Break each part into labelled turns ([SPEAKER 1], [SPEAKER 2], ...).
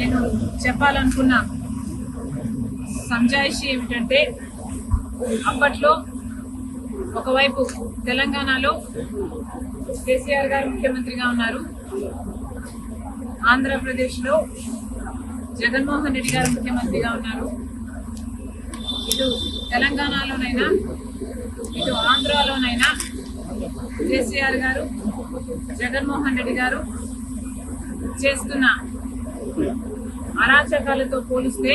[SPEAKER 1] నేను చెప్పాలనుకున్న సంజాయిషి ఏమిటంటే అప్పట్లో ఒకవైపు తెలంగాణలో కేసీఆర్ గారు ముఖ్యమంత్రిగా ఉన్నారు. ఆంధ్రప్రదేశ్లో జగన్మోహన్ రెడ్డి గారు ముఖ్యమంత్రిగా ఉన్నారు. ఇటు తెలంగాణలోనైనా ఇటు ఆంధ్రాలోనైనా కేసీఆర్ గారు జగన్మోహన్ రెడ్డి గారు చేస్తున్న అరాచకాలతో పోలిస్తే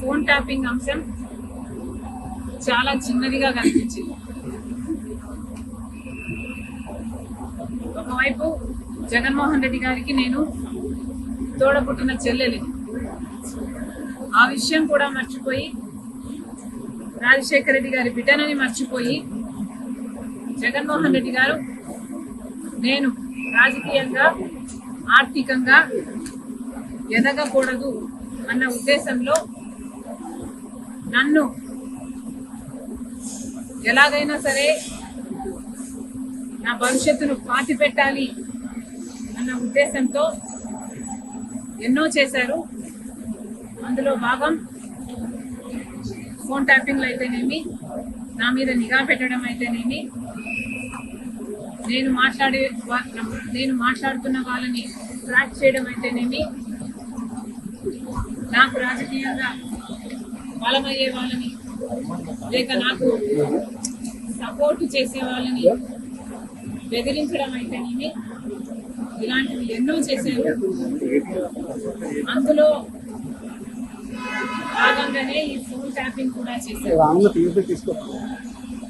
[SPEAKER 1] ఫోన్ ట్యాపింగ్ అంశం చాలా చిన్నదిగా కనిపించింది. ఒకవైపు జగన్మోహన్ రెడ్డి గారికి నేను తోడపుట్టిన చెల్లెలి ఆ విషయం కూడా మర్చిపోయి రాజశేఖర రెడ్డి గారి బిడ్డనని మర్చిపోయి జగన్మోహన్ రెడ్డి గారు నేను రాజకీయంగా ఆర్థికంగా ఎదగకూడదు అన్న ఉద్దేశంలో నన్ను ఎలాగైనా సరే నా భవిష్యత్తును పాతి పెట్టాలి అన్న ఉద్దేశంతో ఎన్నో చేశారు. అందులో భాగం ఫోన్ ట్యాపింగ్లు అయితేనేమి నా మీద నిఘా పెట్టడం అయితేనేమి నేను మాట్లాడే వా- నేను మాట్లాడుతున్న వాళ్ళని ట్రాక్ చేయడం అయితేనేమి నాకు రాజకీయంగా బలమయ్యే వాళ్ళని లేక నాకు సపోర్ట్ చేసే వాళ్ళని బెదిరించడం అయితేనేమి ఇలాంటివి ఎన్నో చేశారు అందులో భాగంగానే ఈ ఫోన్ ట్యాపింగ్ కూడా చేశారు